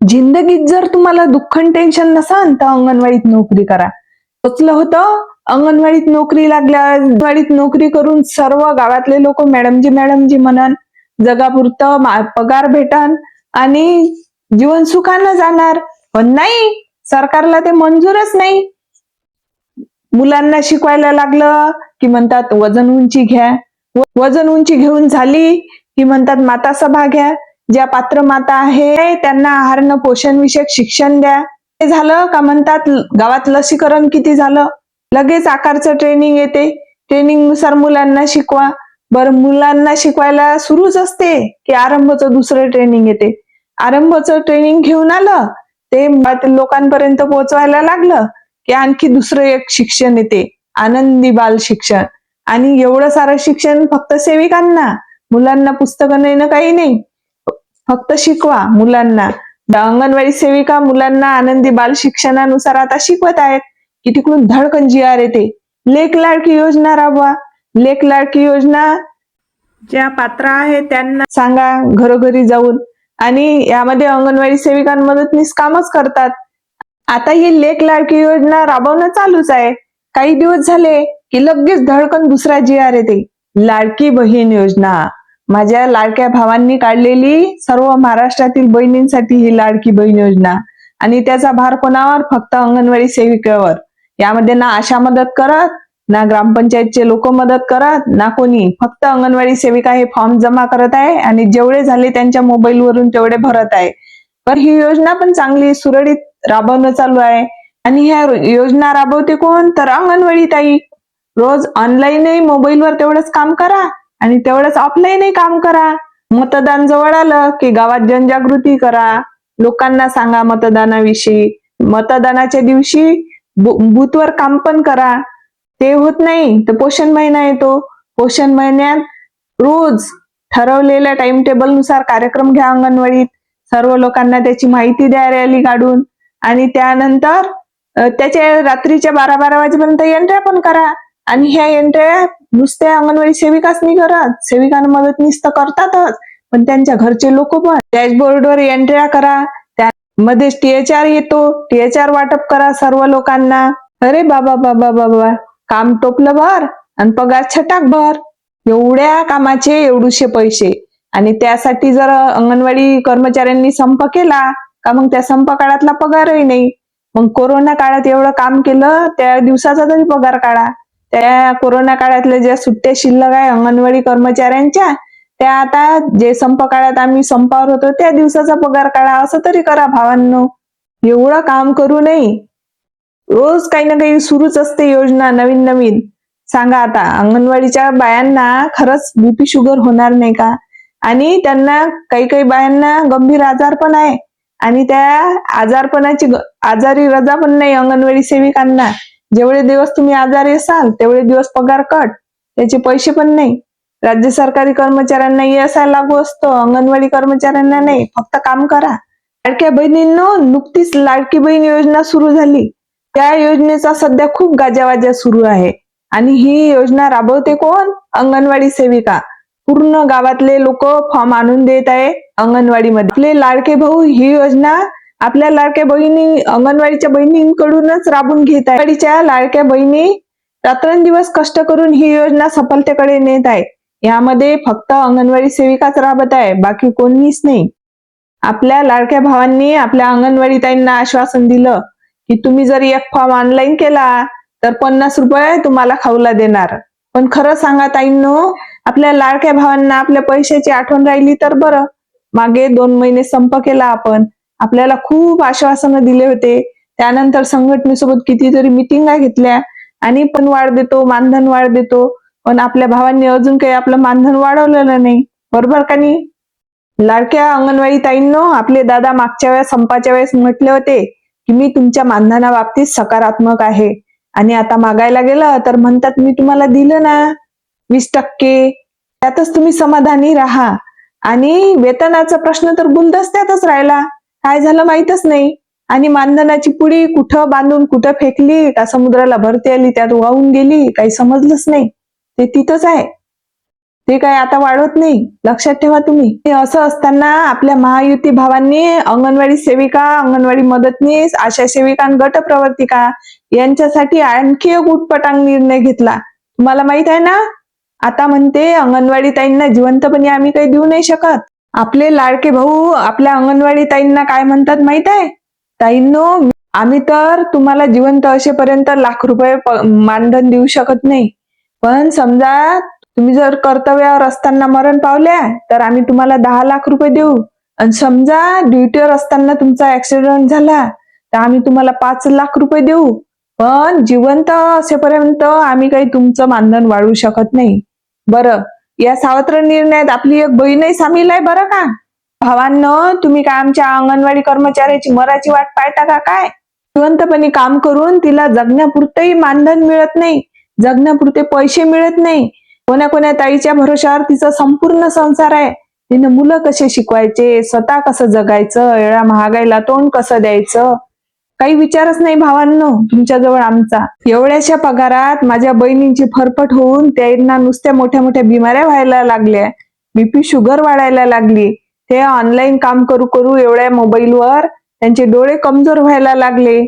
जिंदगीत जर तुम्हाला दुःख टेन्शन नसाल तर अंगणवाडीत नोकरी करा. सोचलं होतं? अंगणवाडीत नोकरी लागल्या अंगणवाडीत नोकरी करून सर्व गावातले लोक मॅडमजी मॅडमजी म्हणन जगापुरतं पगार भेटन आणि जीवन सुखानं जाणार. पण नाही सरकारला ते मंजूरच नाही. मुलांना शिकवायला लागलं की म्हणतात वजन उंची घ्या. वजन उंची घेऊन झाली की म्हणतात माता सभा घ्या. ज्या पात्र माता आहे त्यांना आहारनं पोषण विषयक शिक्षण द्या. ते झालं का म्हणतात गावात लसीकरण किती झालं? लगेच आकारचं ट्रेनिंग येते. ट्रेनिंगनुसार मुलांना शिकवा. बर मुलांना शिकवायला सुरूच असते की आरंभचं दुसरं ट्रेनिंग येते. आरंभचं ट्रेनिंग घेऊन आलं ते लोकांपर्यंत पोहोचवायला लागलं की आणखी दुसरं एक शिक्षण येते. आनंदी बाल शिक्षण. आणि एवढं सारं शिक्षण फक्त सेविकांना मुलांना पुस्तकं नाही ना काही नाही. फक्त शिकवा मुलांना. अंगणवाडी सेविका मुलांना आनंदी बाल शिक्षणानुसार आता शिकवत आहेत की तिकडून धडकन जी आर येते लेख लाडकी योजना राबवा. लेख लाडकी योजना ज्या पात्र आहे त्यांना सांगा घरोघरी जाऊन. आणि यामध्ये अंगणवाडी सेविकांमधूनच कामच करतात. आता ही लेख लाडकी योजना राबवणं चालूच आहे. काही दिवस झाले की लगेच धडकन दुसरा जी आर येते लाडकी बहीण योजना. माझ्या लाडक्या भावांनी काढलेली सर्व महाराष्ट्रातील बहिणींसाठी ही लाडकी बहीण योजना. आणि त्याचा भार कोणावर? फक्त अंगणवाडी सेविकेवर. यामध्ये ना आशा मदत करत ना ग्रामपंचायतचे लोक मदत करत ना कोणी. फक्त अंगणवाडी सेविका हे फॉर्म जमा करत आहे आणि जेवढे झाले त्यांच्या मोबाईल वरून तेवढे भरत आहे. तर ही योजना पण चांगली सुरळीत राबवणं चालू आहे. आणि ह्या योजना राबवते कोण? तर अंगणवाडी ताई. रोज ऑनलाईनही मोबाईलवर तेवढंच काम करा. आणि तेवढंच ऑफलाईनही काम करा. मतदान जवळ आलं की गावात जनजागृती करा. लोकांना सांगा मतदानाविषयी. मतदानाच्या दिवशी बूथवर काम पण करा. ते होत नाही तर पोषण महिना येतो. पोषण महिन्यात रोज ठरवलेल्या टाइम टेबलनुसार कार्यक्रम घ्या अंगणवाडीत. सर्व लोकांना त्याची माहिती द्या रॅली काढून. आणि त्यानंतर त्याच्या रात्रीच्या बारा बारा वाजेपर्यंत एंट्र्या पण करा. आणि ह्या एंट्र्या नुसत्या अंगणवाडी सेविकाच नाही करत सेविकांना मदत निस्त करतातच. पण त्यांच्या घरचे लोक पण. डॅशबोर्डवर एंट्र्या करा त्यामध्येच टीएचआर येतो टीएचआर वाटप करा सर्व लोकांना. अरे बाबा बाबा बाबा काम टोपलं भर आणि पगार छटाक भर. एवढ्या कामाचे एवढूशे पैसे. आणि त्यासाठी जर अंगणवाडी कर्मचाऱ्यांनी संप केला का मग त्या संप काळातला पगारही नाही. मग कोरोना काळात एवढं काम केलं त्या दिवसाचा तरी पगार काढा. त्या कोरोना काळातल्या ज्या सुट्ट्या शिल्लक आहे अंगणवाडी कर्मचाऱ्यांच्या त्या आता जे संप काळात आम्ही संपावर होतो त्या दिवसाचा पगार काढा असं तरी करा भावांनो. एवढं काम करू नये. रोज काही ना काही सुरूच असते योजना नवीन नवीन. सांगा आता अंगणवाडीच्या बायांना खरंच बीपी शुगर होणार नाही का? आणि त्यांना काही काही बायांना गंभीर आजार पण आहे. आणि त्या आजारपणाची आजारी रजा पण नाही अंगणवाडी सेविकांना. जेवढे दिवस तुम्ही आजारी असाल तेवढे दिवस पगार कट. त्याचे पैसे पण नाही. राज्य सरकारी कर्मचाऱ्यांना असा लागू असतो अंगणवाडी कर्मचाऱ्यांना नाही. फक्त काम करा. लाडक्या बहिणींनो नुकतीच लाडकी बहीण योजना सुरू झाली. त्या योजनेचा सध्या खूप गाजावाजा सुरू आहे. आणि ही योजना राबवते कोण? अंगणवाडी सेविका. पूर्ण गावातले लोक फॉर्म आणून देत आहे अंगणवाडीमध्ये. आपले लाडके भाऊ ही योजना आपल्या लाडक्या बहिणी अंगणवाडीच्या बहिणींकडूनच राबून घेत आहे लाडक्या बहिणी रात्रंदिवस कष्ट करून ही योजना सफलतेकडे नेत आहे यामध्ये फक्त अंगणवाडी सेविकाच राबत आहे बाकी कोणीच नाही. आपल्या लाडक्या भावांनी आपल्या अंगणवाडी ताईंना आश्वासन दिलं की तुम्ही जर एक फॉर्म ऑनलाईन केला तर पन्नास रुपये तुम्हाला खाऊला देणार. पण खरं सांगा ताईंनो आपल्या लाडक्या भावांना आपल्या पैशाची आठवण राहिली तर बरं. मागे दोन महिने संप केला आपण. आपल्याला खूप आश्वासनं दिले होते. त्यानंतर संघटनेसोबत कितीतरी मिटिंगा घेतल्या. आणि पण वाढ देतो मानधन वाढ देतो. पण आपल्या भावांनी अजून काही आपलं मानधन वाढवलेलं नाही. बरोबर का नाही? लाडक्या अंगणवाडी ताईंनो आपले दादा मागच्या वेळेस संपाच्या वेळेस म्हटले होते की मी तुमच्या मानधनाबाबतीत सकारात्मक आहे. आणि आता मागायला गेलं तर म्हणतात मी तुम्हाला दिलं ना वीस टक्के. त्यातच तुम्ही समाधानी राहा. आणि वेतनाचा प्रश्न तर गुलदस्त्यातच राहिला. काय झालं माहीतच नाही. आणि मानधनाची पुडी कुठं बांधून कुठं फेकली का समुद्राला भरती आली त्यात वाहून गेली काही समजलंच नाही. ते तिथंच आहे. ते काय आता वाढवत नाही? लक्षात ठेवा तुम्ही. हे असं असताना आपल्या महायुती भावांनी अंगणवाडी सेविका अंगणवाडी मदतनीस आशा सेविका आणि गट प्रवर्तिका यांच्यासाठी आणखी एक उटपटांग निर्णय घेतला. तुम्हाला माहीत आहे ना? आता म्हणते अंगणवाडी ताईंना जिवंतपणे आम्ही काही देऊ नाही शकत. आपले लाडके भाऊ आपल्या अंगणवाडी ताईंना काय म्हणतात माहीत आहे? ताईंनो आम्ही तर तुम्हाला जिवंत असेपर्यंत लाख रुपये मानधन देऊ शकत नाही. पण समजा तुम्ही जर कर्तव्यावर असताना मरण पावल्या तर आम्ही तुम्हाला दहा लाख रुपये देऊ. आणि समजा ड्युटीवर असताना तुमचा ऍक्सिडेंट झाला तर आम्ही तुम्हाला पाच लाख रुपये देऊ. पण जिवंत असेपर्यंत आम्ही काही तुमचं मानधन वाढवू शकत नाही. बरं या सावत्र निर्णयात आपली एक बहीणही सामील आहे बरं का? भावांना तुम्ही काय आमच्या अंगणवाडी कर्मचाऱ्याची मराची वाट पाहता का काय? जिवंतपणे काम करून तिला जगण्यापुरतंही मानधन मिळत नाही जगण्यापुरते पैसे मिळत नाही. कोण्या कोण्या ताईच्या भरोशावर तिचा संपूर्ण संसार आहे. तिनं मुलं कसे शिकवायचे स्वतः कसं जगायचं एवढ्या महागाईला तोंड कसं द्यायचं? काही विचारच नाही भावांनो तुमच्याजवळ आमचा. एवढ्याशा पगारात माझ्या बहिणींची फरफट होऊन त्यांना नुसत्या मोठ्या मोठ्या बिमाऱ्या व्हायला लागल्या. बीपी शुगर वाढायला लागली. ते ऑनलाईन काम करू करू एवढ्या मोबाईलवर त्यांचे डोळे कमजोर व्हायला लागले.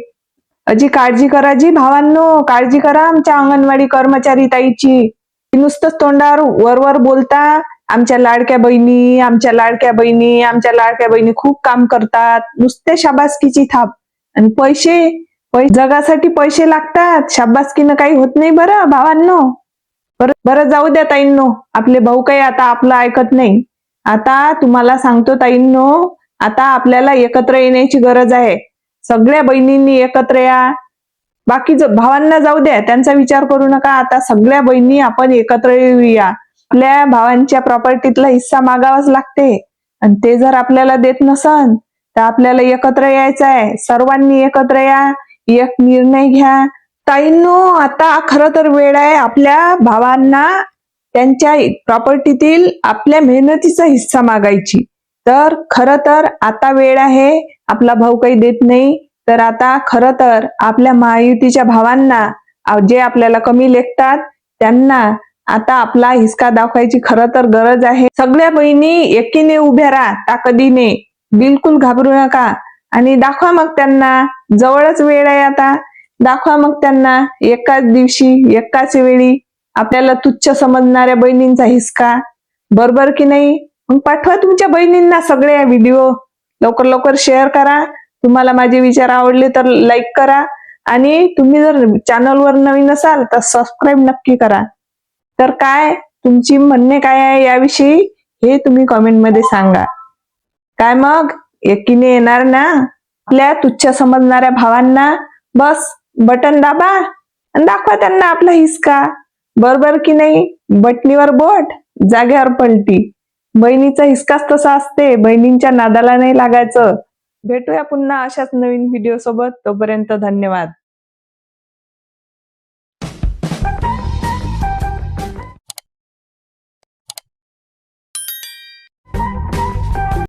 अजी काळजी करा जी भावांनो काळजी करा आमच्या अंगणवाडी कर्मचारी ताईची. ती नुसतंच तोंडावर वरवर बोलता आमच्या लाडक्या बहिणी आमच्या लाडक्या बहिणी आमच्या लाडक्या बहिणी खूप काम करतात. नुसते शाबासकीची थाप. आणि पैसे पैसे जगासाठी पैसे लागतात. शाबासकीनं काही होत नाही बरं भावांनो. बरं बरं जाऊ द्या ताईंनो. आपले भाऊ काही आता आपलं ऐकत नाही. आता तुम्हाला सांगतो ताईंनो आता आपल्याला एकत्र येण्याची गरज आहे. सगळ्या बहिणींनी एकत्र या. बाकी भावांना जाऊ द्या. त्यांचा विचार करू नका. आता सगळ्या बहिणी आपण एकत्र येऊया. आपल्या भावांच्या प्रॉपर्टीतला हिस्सा मागावाच लागते. आणि ते जर आपल्याला देत नसन तर आपल्याला एकत्र यायचं आहे. सर्वांनी एकत्र या एक निर्णय घ्या. ताईंनो आता खरं तर वेळ आहे. आपल्या भावांना त्यांच्या प्रॉपर्टीतील आपल्या मेहनतीचा हिस्सा मागायची. तर खर तर आता वेळ आहे. आपला भाऊ काही देत नाही. तर आता खरं तर आपल्या महायुतीच्या भावांना जे आपल्याला कमी लेखतात त्यांना आता आपला हिसका दाखवायची खर तर गरज आहे. सगळ्या बहिणी एकीने उभ्या राहा ताकदीने. बिलकुल घाबरू नका. आणि दाखवा मग त्यांना जवळच वेळ आहे आता. दाखवा मग त्यांना एकाच दिवशी एकाच वेळी आपल्याला तुच्छ समजणाऱ्या बहिणींचा हिसका. बरोबर की नाही? मग पाठवा तुमच्या बहिणींना सगळे व्हिडिओ लवकर लवकर शेअर करा. तुम्हाला माझे विचार आवडले तर लाईक करा. आणि तुम्ही जर चॅनलवर नवीन असाल तर सबस्क्राईब नक्की करा. तर काय? तुमची म्हणणे काय आहे याविषयी हे तुम्ही कॉमेंटमध्ये सांगा. काय मग? एकीने येणार ना? आपल्या तुच्छ समजणाऱ्या भावांना? बस बटन दाबा आणि दाखवा त्यांना आपला हिसका. बरोबर की नाही? बटणीवर बोट जाग्यावर पलटी. बहिणीचा हिसकाच तसा असते बहिणींच्या नादाला नाही लागायचं. भेटूया पुन्हा अशाच नवीन व्हिडिओ सोबत. तोपर्यंत धन्यवाद.